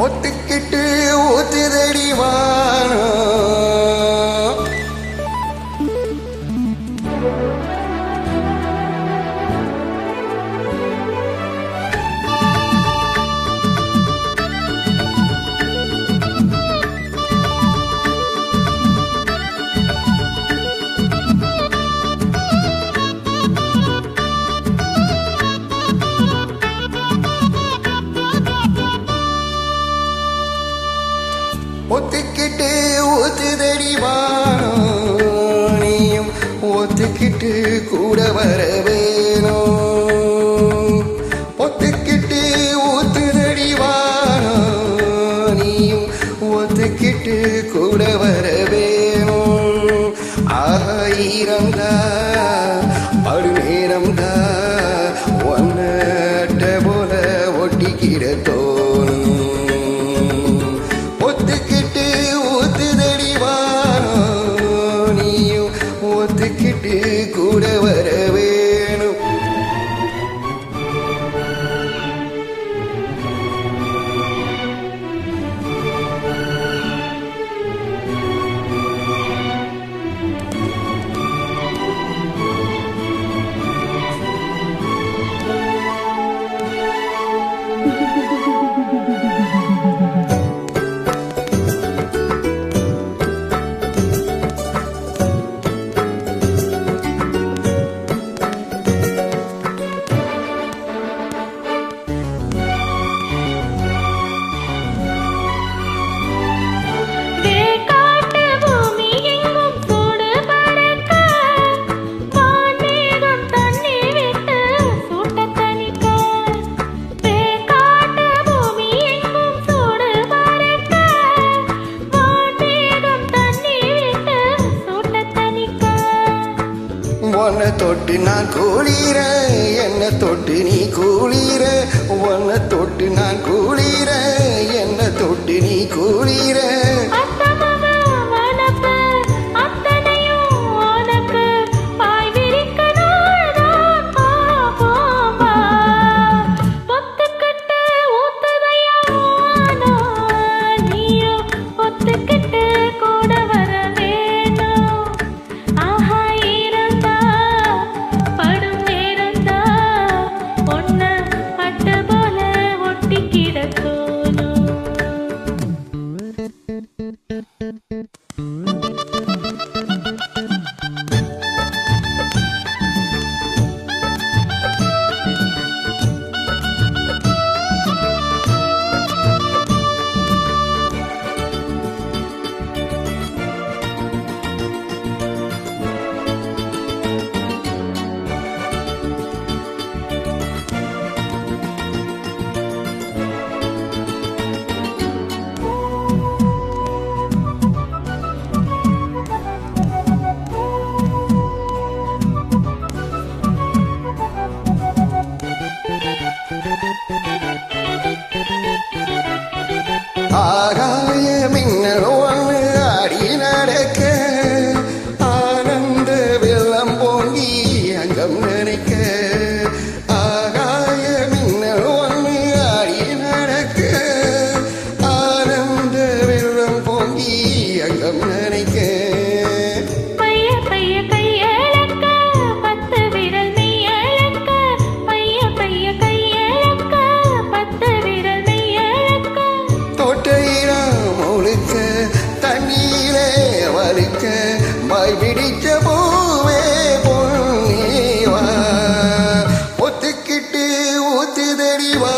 பொத்துக்கிட்டு ஊத்துதடி வானோ. ஒத்துக்கிட்டு ஒத்துதடி வானியும் ஒத்துக்கிட்டு கூட வர வேணும் ஒத்துக்கிட்டு ஒத்துதடி வானியும் ஒத்துக்கிட்டு கூட வர வேணும் ஆயிரம் தான் படு நேரம் தான் ஒன்னட்ட போல കൂടെ தொட்டு நான் கூளிர என்ன தொட்டு நீ கூளிர. உன்னை தொட்டு நான் கூளிர என்ன தொட்டு நீ கூளிர. ആകായ മിന്നലോ வாய் பிடிச்ச பூவே பொன்னிவா ஒத்துக்கிட்டு ஊத்துதடிவா